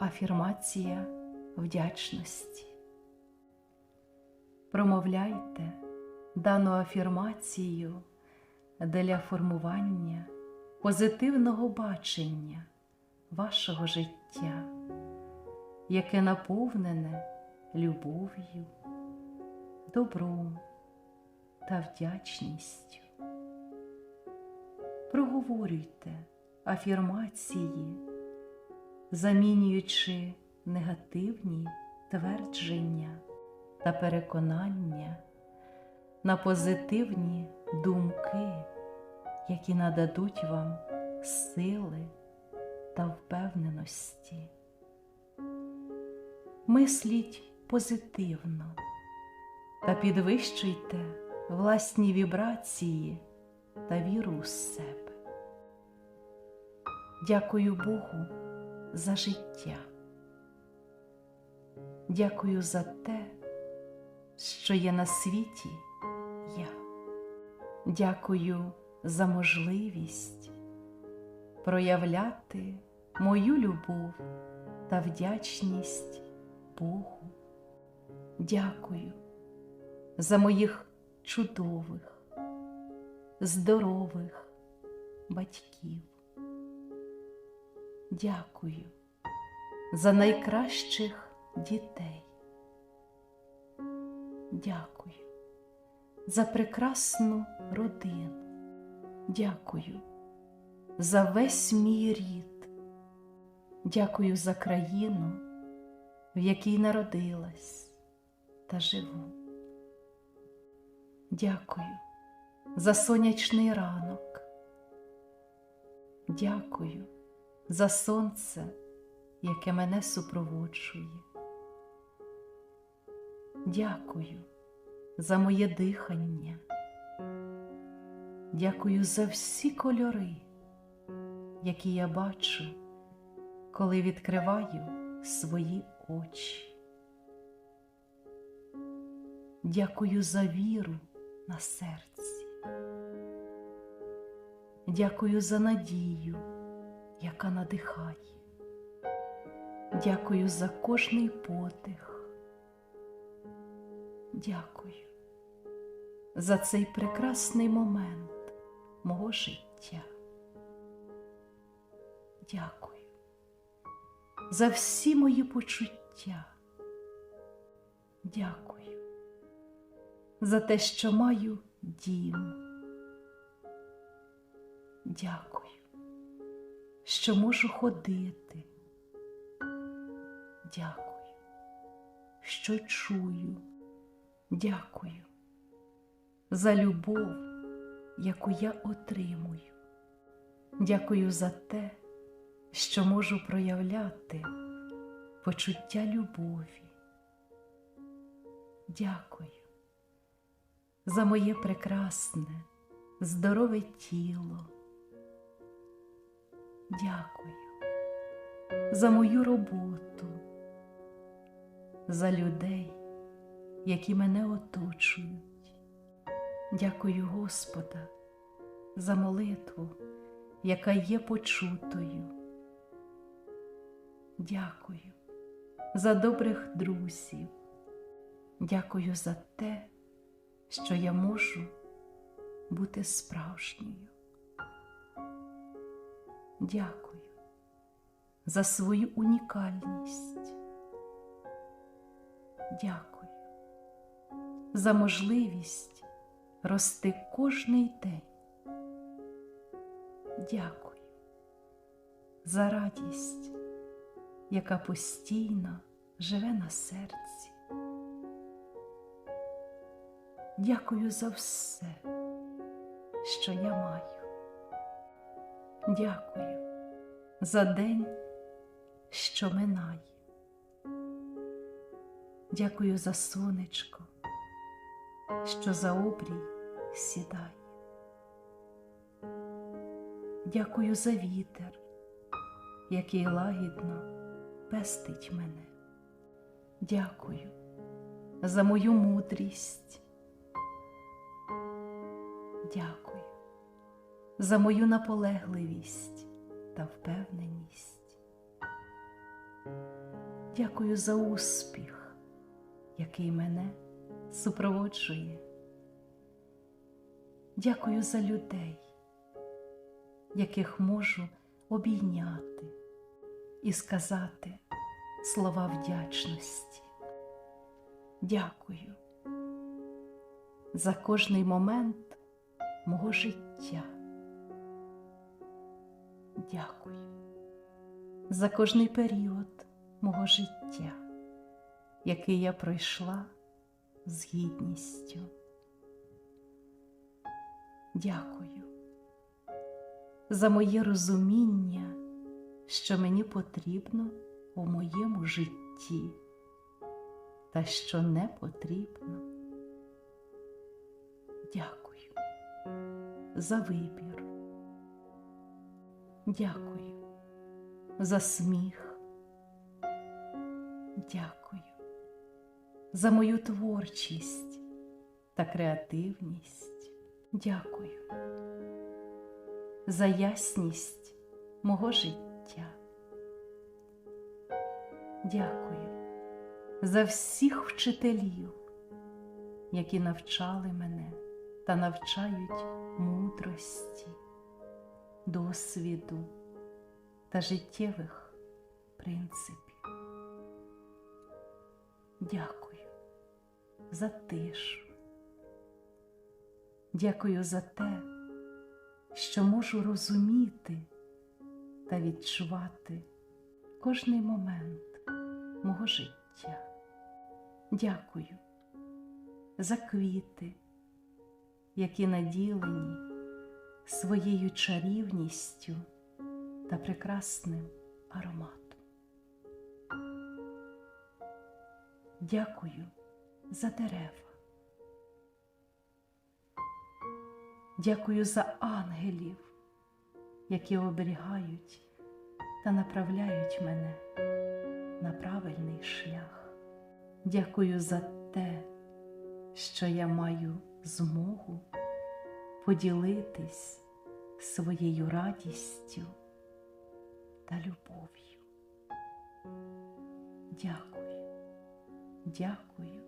Афірмація вдячності. Промовляйте дану афірмацію для формування позитивного бачення вашого життя, яке наповнене любов'ю, добром та вдячністю. Проговорюйте афірмації, замінюючи негативні твердження та переконання на позитивні думки, які нададуть вам сили та впевненості. Мисліть позитивно та підвищуйте власні вібрації та віру у себе. Дякую Богу за життя. Дякую за те, що є на світі я. Дякую за можливість проявляти мою любов та вдячність Богу. Дякую за моїх чудових, здорових батьків. Дякую за найкращих дітей. Дякую за прекрасну родину. Дякую за весь мій рід. Дякую за країну, в якій народилась та живу. Дякую за сонячний ранок. Дякую за сонце, яке мене супроводжує. Дякую за моє дихання. Дякую за всі кольори, які я бачу, коли відкриваю свої очі. Дякую за віру на серці. Дякую за надію, яка надихає. Дякую за кожний подих. Дякую за цей прекрасний момент мого життя. Дякую за всі мої почуття. Дякую за те, що маю дім. Дякую, що можу ходити. Дякую, що чую. Дякую за любов, яку я отримую. Дякую за те, що можу проявляти почуття любові. Дякую за моє прекрасне, здорове тіло. Дякую за мою роботу, за людей, які мене оточують. Дякую Господа за молитву, яка є почутою. Дякую за добрих друзів. Дякую за те, що я можу бути справжньою. Дякую за свою унікальність. Дякую за можливість рости кожний день. Дякую за радість, яка постійно живе на серці. Дякую за все, що я маю. Дякую за день, що минає. Дякую за сонечко, що за обрій сідає. Дякую за вітер, який лагідно пестить мене. Дякую за мою мудрість. Дякую за мою наполегливість та впевненість. Дякую за успіх, який мене супроводжує. Дякую за людей, яких можу обійняти і сказати слова вдячності. Дякую за кожний момент мого життя. Дякую за кожний період мого життя, який я пройшла з гідністю. Дякую за моє розуміння, що мені потрібно у моєму житті, та що не потрібно. Дякую за вибір. Дякую за сміх. Дякую за мою творчість та креативність. Дякую за ясність мого життя. Дякую за всіх вчителів, які навчали мене та навчають мудрості, досвіду та життєвих принципів. Дякую за тишу. Дякую за те, що можу розуміти та відчувати кожний момент мого життя. Дякую за квіти, які наділені своєю чарівністю та прекрасним ароматом. Дякую за дерева. Дякую за ангелів, які оберігають та направляють мене на правильний шлях. Дякую за те, що я маю змогу поділитись своєю радістю та любов'ю. Дякую, дякую,